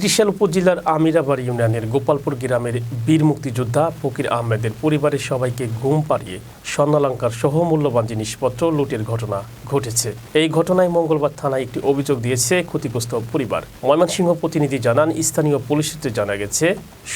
ত্রিশাল উপজেলার আমিরাবাড়ি ইউনিয়নের গোপালপুর গ্রামের বীর মুক্তিযোদ্ধা ফকির আহমেদের পরিবারের সবাইকে ঘুম পাড়িয়ে স্বর্ণালঙ্কার সহ মূল্যবান জিনিসপত্র লুটের ঘটনা ঘটেছে। এই ঘটনায় মঙ্গলবার থানায় একটি অভিযোগ দিয়েছে ক্ষতিগ্রস্ত পরিবার। ময়মনসিংহ প্রতিনিধি জানান, স্থানীয় পুলিশ জানা গেছে,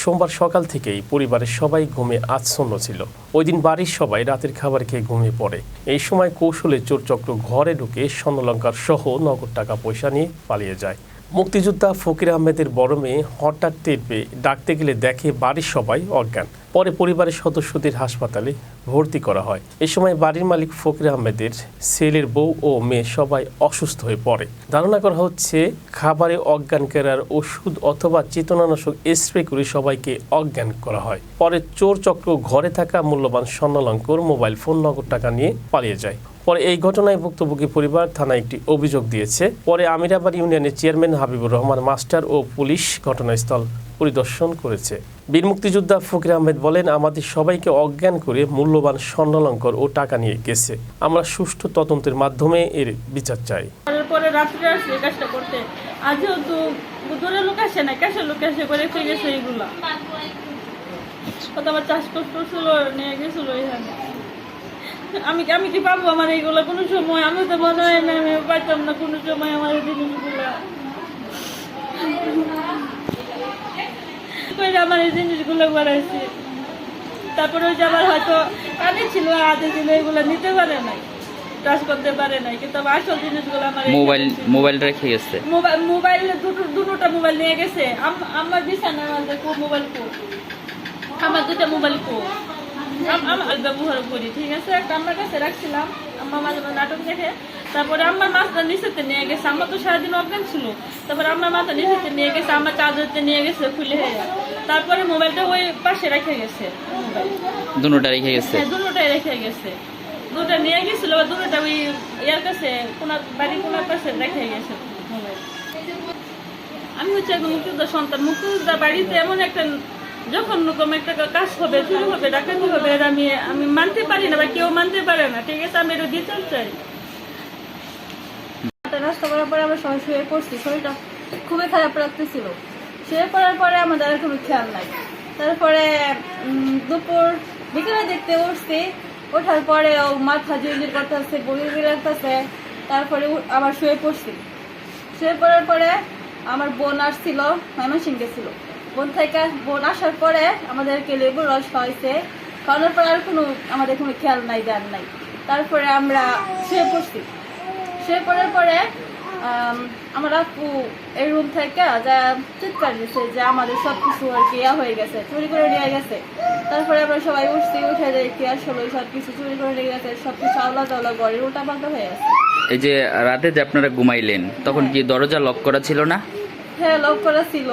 সোমবার সকাল থেকেই পরিবারের সবাই ঘুমে আচ্ছন্ন ছিল। ওই দিন বাড়ির সবাই রাতের খাবার খেয়ে ঘুমিয়ে পড়ে। এই সময় কৌশলে চোরচক্র ঘরে ঢুকে স্বর্ণলঙ্কার সহ নগদ টাকা পয়সা নিয়ে পালিয়ে যায়। মুক্তিযোদ্ধা ফকির আহমেদের বড় মেয়ে হঠাৎ টের পেয়ে ডাকতে গেলে দেখে বাড়ির সবাই অজ্ঞান। পরে পরিবারের সদস্যদের হাসপাতালে ভর্তি করা হয়। এ সময় বাড়ির মালিক ফকির আহমেদের ছেলের বউ ও মেয়ে সবাই অসুস্থ হয়ে পড়ে। ধারণা করা হচ্ছে, খাবারে অজ্ঞান কেরার ওষুধ অথবা চেতনানাশক স্প্রে করে সবাইকে অজ্ঞান করা হয়। পরে চোর চক্র ঘরে থাকা মূল্যবান স্বর্ণালঙ্কর, মোবাইল ফোন, নগদ টাকা নিয়ে পালিয়ে যায়। পরে এই ঘটনায় ভুক্তভোগী পরিবার থানায় একটি অভিযোগ দিয়েছে। পরে আমিরাবাদ ইউনিয়নের চেয়ারম্যান হাবিবুর রহমান, মাস্টার ও পুলিশ ঘটনাস্থল পরিদর্শন করেছে। বীর মুক্তিযোদ্ধা ফকির আহমেদ বলেন, আমাদের সবাইকে অজ্ঞান করে মূল্যবান স্বর্ণালঙ্কর ও টাকা নিয়ে গেছে। আমরা সুষ্ঠু তদন্তের মাধ্যমে এর বিচার চাই। চাষ নিয়ে গেছিল এখানে। আমি আমি কি পাবো আমার এইগুলো? কোনো সময় আমি তো মনে হয় না আমি পাইতাম না কোনো সময় আমার এই জিনিসগুলা। আমার এই জিনিসগুলো বাড়াইছে। তারপরে ওই যে আমার হয়তো কানে ছিল হাতে ছিল এগুলো নিতে পারে নাই টাচ করতে পারে নাই কিন্তু আমার আসল জিনিসগুলো আমার মোবাইল মোবাইল রেখে গেছে? মোবাইল মোবাইল দুটো দুটোটা মোবাইল নিয়ে গেছে। আম- আমার বিছানা আমাদের কো মোবাইল কো। আমার দুটো মোবাইল কো। আমার ব্যবহার করি ঠিক আছে? একটা আমার কাছে রাখছিলাম আম্মা মাঝে মাঝে নাটক দেখে। তারপরে আমার মাছটা নিচেতে নিয়ে গেছে। আমার তো সারাদিন অজ্ঞান ছিল। তারপরে আমার মাথা নিচেতে নিয়ে গেছে আমার চার্জারতে নিয়ে গেছে খুলে তারপরে মোবাইলটা ওই পাশে রেখে গেছে। দুটোটা রেখে গেছে? হ্যাঁ দুটোটাই রেখে গেছে। দুটো নিয়ে গেছিল আবার দুটোটা ওই ইয়ার কাছে কোনার বাড়ির কোনার পাশে রেখে গেছে মোবাইল। আমি হচ্ছে একজন মুক্তিযোদ্ধা সন্তান। মুক্তিযোদ্ধা বাড়িতে এমন একটা যখন রকম একটা কাজ হবে, শুরু হবে, ডাকাতি হবে এটা আমি আমি মানতে পারি না বা কেউ মানতে পারে না, ঠিক আছে, আমি এটা বিচার চাই। রাস্তা করার পরে আমরা সবাই শুয়ে পড়ছি, শরীরটা খুবই খারাপ লাগতেছিল। শুয়ে পড়ার পরে আমাদের আর কোনো খেয়াল নাই। তারপরে দুপুর বিকেলে দেখতে উঠছি, ওঠার পরে ও মাথা জিরজির করতেছে, বমি লাগতেছে, তারপরে আবার শুয়ে পড়ছি। শুয়ে পড়ার পরে আমার বোন আসছিল ময়মনসিং গেছিল বোন থেকে বোন আসার পরে আমাদেরকে লেবুর রস খাওয়াইছে। খাওয়ানোর পর আর কোনো আমাদের কোনো খেয়াল নাই দেন নাই। তারপরে আমরা শুয়ে পড়ছি। শুয়ে পড়ার পরে আম, আমার আপু এই রুম থেকে যা চিৎকার দিচ্ছে যে আমাদের সব কিছু আর কি ইয়া হয়ে গেছে চুরি করে নিয়ে গেছে। তারপরে আমরা সবাই উঠছি উঠে দেখি আসলে সব কিছু চুরি করে নিয়ে গেছে সব কিছু আলাদা টাওলা ঘরের উল্টা পাল্টা হয়ে গেছে। এই যে রাতে যে আপনারা ঘুমাইলেন তখন কি দরজা লক করা ছিল না? হ্যাঁ লক করা ছিল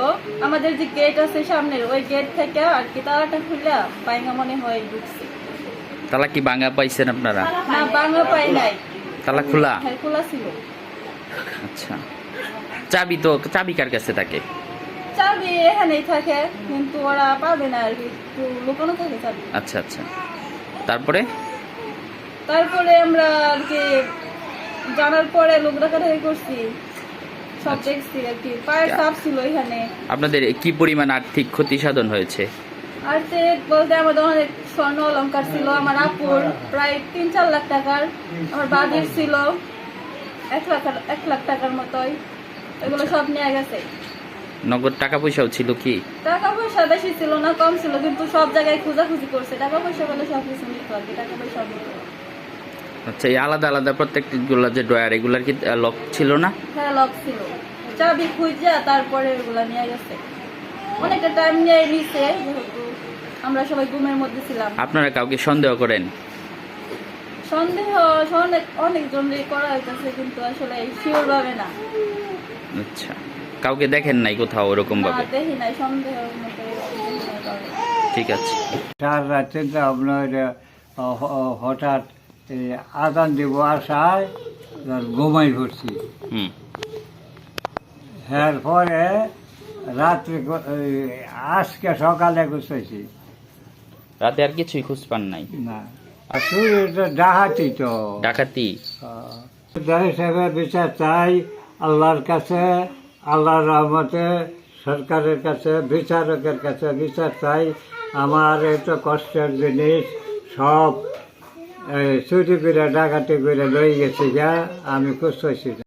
আমাদের যে গেট আছে সামনের ওই গেট থেকে আর কি তালাটা খুলে পাইঙ্গা মনে হয় ঢুকছি। তালা কি ভাঙা পাইছেন আপনারা? না বাংলা পাই নাই। তালা খোলা? হ্যাঁ খোলা ছিল। আচ্ছা। চাবি তো চাবি কার কাছে থাকে? চাবি এখানেই থাকে কিন্তু ওরা পাবে না আর কি একটু লুকানো থাকে চাবি। আচ্ছা আচ্ছা। তারপরে? তারপরে আমরা আর কি জানার পরে লোক ডাকাডাকি করছি। সব আচ্ছা। দেখছি আর কি। পায়ের চাপ ছিল এখানে। আপনাদের কি পরিমাণ আর্থিক ক্ষতি সাধন হয়েছে? আর সে বলতে আমাদের অনেক স্বর্ণ অলঙ্কার ছিল আমার আপুর প্রায় তিন চার লাখ টাকার আমার বাজির ছিল। এক লাখ এক লাখ টাকার মতোই। এগুলো সব নিয়ে গেছে। নগদ টাকা পয়সাও ছিল কি? টাকা পয়সা বেশি ছিল না কম ছিল কিন্তু সব জায়গায় খোঁজাখুঁজি করছে। টাকা পয়সা বলে সব কিছু নিতে হবে টাকা পয়সা। আচ্ছা এই আলাদা আলাদা প্রত্যেকগুলো যে ড্রয়ার এগুলার কি লক ছিল না? হ্যাঁ লক ছিল। চাবি খুঁজা তারপরে ওগুলা নিয়ে গেছে। অনেকটা টাইম নিয়ে নিছে আমরা সবাই ঘুমের মধ্যে ছিলাম। আপনারা কাউকে সন্দেহ করেন? সন্দেহ অনেক অনেকজনই করা হইতেছে কিন্তু আসলে শিওর ভাবে না। আচ্ছা কাউকে দেখেন নাই কোথাও ওরকম না, ভাবে? দেখি নাই সন্দেহ। ঠিক আছে। চার রাতে তো আপনার হঠাৎ আদান দেব ঘুমাই পড়ছি হুম। এর পরে রাত্রে আজকে সকালে গুছাইছি। রাতে আর কিছুই খোঁজ পান নাই? না। আর শরীরটা ডাহাতি তো। ডাকাতি? হিসেবে বিচার চাই আল্লাহর কাছে আল্লাহর রহমতে সরকারের কাছে বিচারকের কাছে বিচার চাই। আমার এত কষ্টের জিনিস সব চুরি করে ডাকাতি করে লই গেছে যা আমি খুশ হয়েছি।